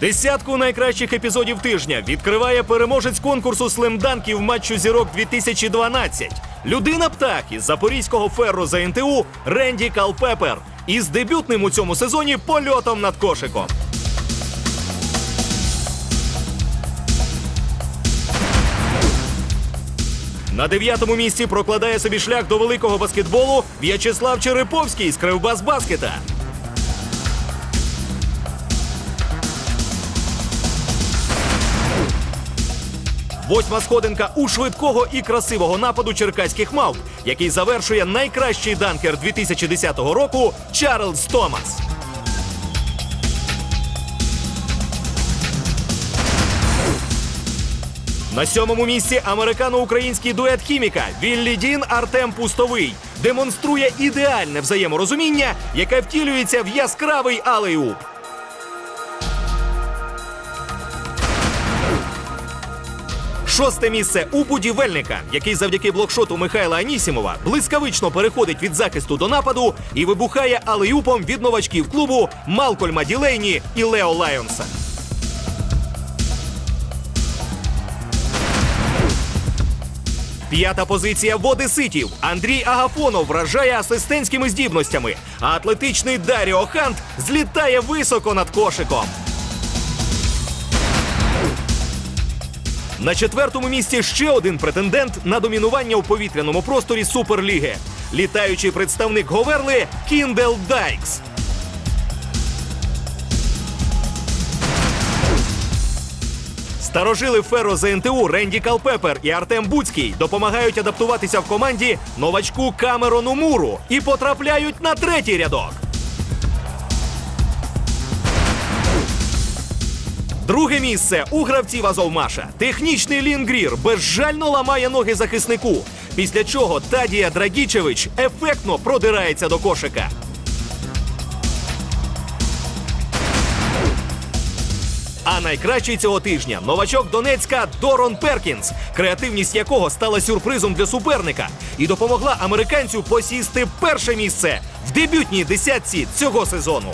Десятку найкращих епізодів тижня відкриває переможець конкурсу слемданків матчу зірок 2012. Людина птах із запорізького ферру за НТУ Ренді Калпепер із дебютним у цьому сезоні польотом над кошиком. На дев'ятому місці прокладає собі шлях до великого баскетболу В'ячеслав Череповський з Кривбас Баскета. Восьма сходинка у швидкого і красивого нападу черкаських мавп, який завершує найкращий данкер 2010 року Чарльз Томас. На сьомому місці американо-український дует хіміка Віллі Дін Артем Пустовий демонструє ідеальне взаєморозуміння, яке втілюється в яскравий алеюп. Шосте місце у будівельника, який завдяки блокшоту Михайла Анісімова блискавично переходить від захисту до нападу і вибухає алеюпом від новачків клубу Малкольма Ділейні і Лео Лайонса. П'ята позиція в Одеситів. Андрій Агафонов вражає асистентськими здібностями, а атлетичний Даріо Хант злітає високо над кошиком. На четвертому місці ще один претендент на домінування у повітряному просторі Суперліги. Літаючий представник Говерли Кіндел Дайкс. Старожили Ферро ЗНТУ Ренді Калпепер і Артем Буцький допомагають адаптуватися в команді новачку Камерону Муру і потрапляють на третій рядок. Друге місце у гравців Азовмаша. Технічний Лінгрір безжально ламає ноги захиснику. Після чого Тадія Драгічевич ефектно продирається до кошика. А найкращий цього тижня новачок Донецька Дорон Перкінс, креативність якого стала сюрпризом для суперника і допомогла американцю посісти перше місце в дебютній десятці цього сезону.